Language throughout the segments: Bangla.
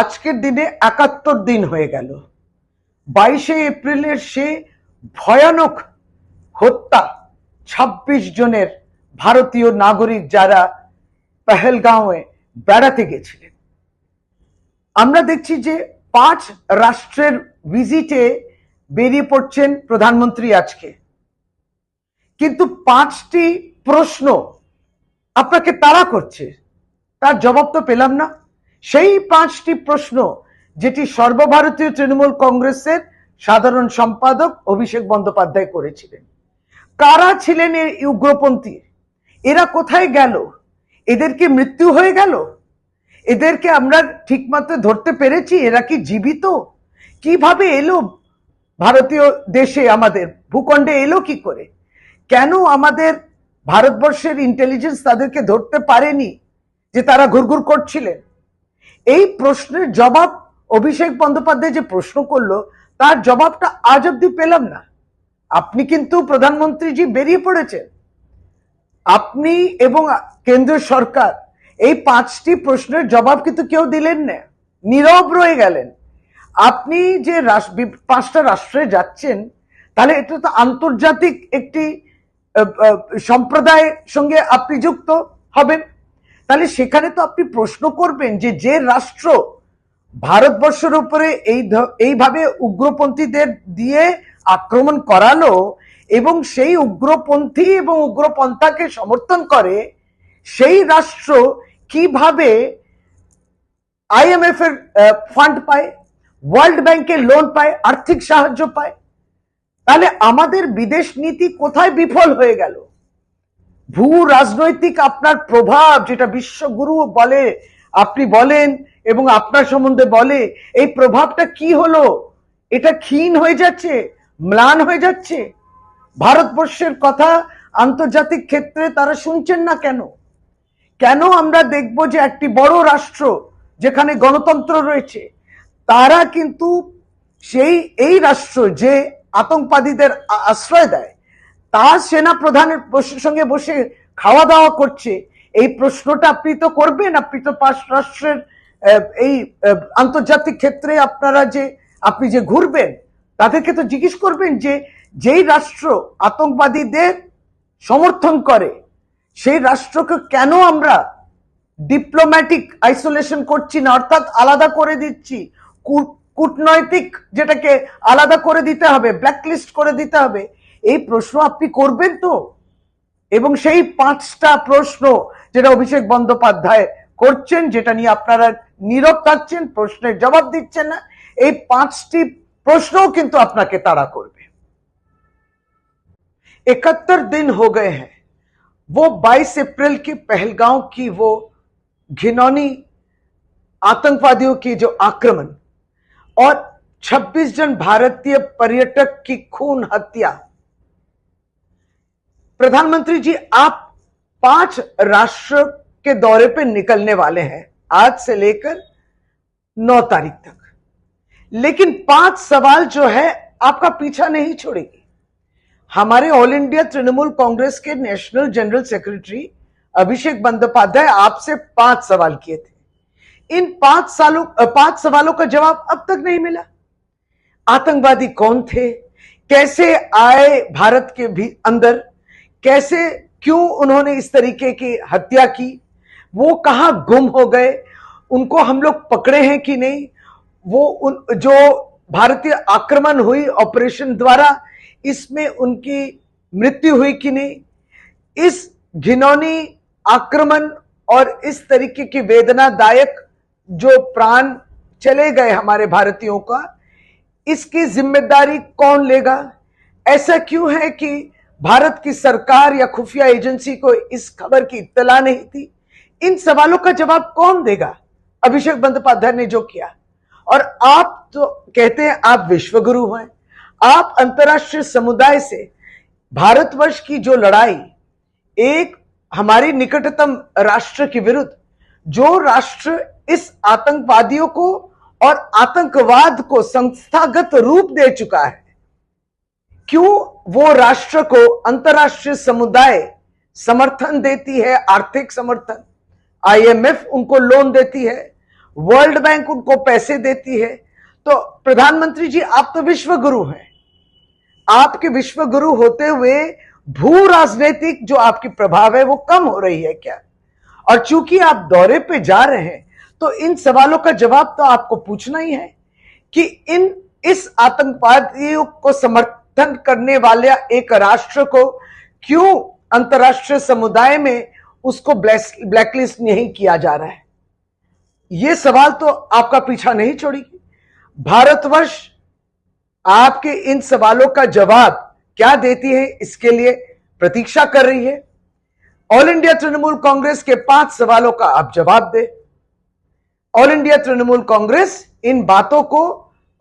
আজকের দিনে একাত্তর দিন হয়ে গেল বাইশে এপ্রিলের সে ভয়ানক হত্যা ২৬ জনের ভারতীয় নাগরিক যারা পেহেলগাঁওয়ে বেড়াতে গেছিলেন আমরা দেখছি যে পাঁচ রাষ্ট্রের ভিজিটে বেরিয়ে পড়ছেন প্রধানমন্ত্রী আজকে কিন্তু পাঁচটি প্রশ্ন আপনাকে তারা করছে তার জবাব তো পেলাম না সেই পাঁচটি প্রশ্ন যেটি সর্বভারতীয় তৃণমূল কংগ্রেসের সাধারণ সম্পাদক অভিষেক বন্দ্যোপাধ্যায় করেছিলেন কারা ছিলেন এই উগ্রপন্থী এরা কোথায় গেল এদের কি মৃত্যু হয়ে গেল এদেরকে আমরা ঠিকমতো ধরতে পেরেছি এরা কি জীবিত কিভাবে এলো ভারতীয় দেশে আমাদের ভূখণ্ডে এলো কি করে কেন আমাদের ভারতবর্ষের ইন্টেলিজেন্স তাদেরকে ধরতে পারেনি যে তারা ঘুরঘুর করছিলেন এই প্রশ্নের জবাব অভিষেক বন্দ্যোপাধ্যায় যে প্রশ্ন করলো তার জবাবটা আজ অব্দি পেলাম না আপনি কিন্তু প্রধানমন্ত্রীজি বেরিয়ে পড়েছেন আপনি এবং কেন্দ্র সরকার এই পাঁচটি প্রশ্নের জবাব কিন্তু কেউ দিলেন না নীরব রয়ে গেলেন আপনি যে পাঁচটা রাষ্ট্রে যাচ্ছেন তাহলে এটা তো আন্তর্জাতিক একটি সম্প্রদায়ের সঙ্গে আপনি যুক্ত হবেন তাহলে সেখানে তো আপনি প্রশ্ন করবেন যে যে রাষ্ট্র ভারতবর্ষের উপরে এই এইভাবে উগ্রপন্থীদের দিয়ে আক্রমণ করালো এবং সেই উগ্রপন্থী এবং উগ্রপন্থাকে সমর্থন করে সেই রাষ্ট্র কিভাবে আইএমএফ এর ফান্ড পায় ওয়ার্ল্ড ব্যাংকের লোন পায় আর্থিক সাহায্য পায় তাহলে আমাদের বিদেশ নীতি কোথায় বিফল হয়ে গেল ভূ রাজনৈতিক আপনার প্রভাব যেটা বিশ্বগুরু বলে আপনি বলেন এবং আপনার সম্বন্ধে বলে এই প্রভাবটা কি হলো এটা ক্ষীণ হয়ে যাচ্ছে ম্লান হয়ে যাচ্ছে ভারতবর্ষের কথা আন্তর্জাতিক ক্ষেত্রে তারা শুনছেন না কেন কেন আমরা দেখব যে একটি বড় রাষ্ট্র যেখানে গণতন্ত্র রয়েছে তারা কিন্তু সেই এই রাষ্ট্র যে আতঙ্কবাদীদের আশ্রয় দেয় তার সেনা প্রধানের সঙ্গে বসে খাওয়া দাওয়া করছে এই প্রশ্নটা আপনি তো করবেন আপনি তো পাঁচ রাষ্ট্রের এই আন্তর্জাতিক ক্ষেত্রে আপনারা যে আপনি যে ঘুরবেন তাদেরকে তো জিজ্ঞেস করবেন যে যেই রাষ্ট্র আতঙ্কবাদীদের সমর্থন করে সেই রাষ্ট্রকে কেন আমরা ডিপ্লোম্যাটিক আইসোলেশন করছি না অর্থাৎ আলাদা করে দিচ্ছি কূটনৈতিক যেটাকে আলাদা করে দিতে হবে ব্ল্যাকলিস্ট করে দিতে হবে এই প্রশ্ন আপনি করবেন তো এবং সেই পাঁচটা প্রশ্ন যেটা অভিষেক বন্ধ পাধায় করছেন যেটা নিয়ে আপনারা নীরবতা আছেন প্রশ্নের জবাব দিচ্ছেন না এই পাঁচটি প্রশ্নও কিন্তু আপনাকে তারা করবে 71 দিন হয়ে গেছে হ্যাঁ। वो 22 अप्रैल के पहलगाम की वो घिनौनी आतंकवादियों की जो आक्रमण और 26 जन भारतीय पर्यटक की खून हत्या प्रधानमंत्री जी आप पांच राष्ट्र के दौरे पे निकलने वाले हैं आज से लेकर नौ तारीख तक लेकिन पांच सवाल जो है आपका पीछा नहीं छोड़ेगी हमारे ऑल इंडिया तृणमूल कांग्रेस के national general secretary Abhishek Bandopadhyay आपसे पांच सवाल किए थे इन पांच सालों पांच सवालों का जवाब अब तक नहीं मिला आतंकवादी कौन थे कैसे आए भारत के भी अंदर कैसे क्यों उन्होंने इस तरीके की हत्या की वो कहाँ गुम हो गए उनको हम लोग पकड़े हैं कि नहीं वो उन जो भारतीय आक्रमण हुई ऑपरेशन द्वारा इसमें उनकी मृत्यु हुई कि नहीं इस घिनौनी आक्रमण और इस तरीके की वेदनादायक जो प्राण चले गए हमारे भारतीयों का इसकी जिम्मेदारी कौन लेगा ऐसा क्यों है कि भारत की सरकार या खुफिया एजेंसी को इस खबर की इतला नहीं थी इन सवालों का जवाब कौन देगा अभिषेक बंदोपाध्याय ने जो किया और आप तो कहते हैं आप विश्वगुरु हैं आप अंतर्राष्ट्रीय समुदाय से भारतवर्ष की जो लड़ाई एक हमारी निकटतम राष्ट्र के विरुद्ध जो राष्ट्र इस आतंकवादियों को और आतंकवाद को संस्थागत रूप दे चुका है क्यों वो राष्ट्र को अंतर्राष्ट्रीय समुदाय समर्थन देती है आर्थिक समर्थन आईएमएफ उनको लोन देती है वर्ल्ड बैंक उनको पैसे देती है तो प्रधानमंत्री जी आप तो विश्व गुरु हैं आपके विश्व गुरु होते हुए भू राजनीतिक जो आपकी प्रभाव है वो कम हो रही है क्या और चूंकि आप दौरे पे जा रहे हैं तो इन सवालों का जवाब तो आपको पूछना ही है कि इन इस आतंकवादियों को समर्थ समर्थन करने वाले एक राष्ट्र को क्यों अंतर्राष्ट्रीय समुदाय में उसको ब्लैकलिस्ट नहीं किया जा रहा है यह सवाल तो आपका पीछा नहीं छोड़ेगी भारतवर्ष आपके इन सवालों का जवाब क्या देती है इसके लिए प्रतीक्षा कर रही है ऑल इंडिया तृणमूल कांग्रेस के पांच सवालों का आप जवाब दे ऑल इंडिया तृणमूल कांग्रेस इन बातों को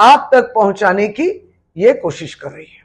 आप तक पहुंचाने की यह कोशिश कर रही है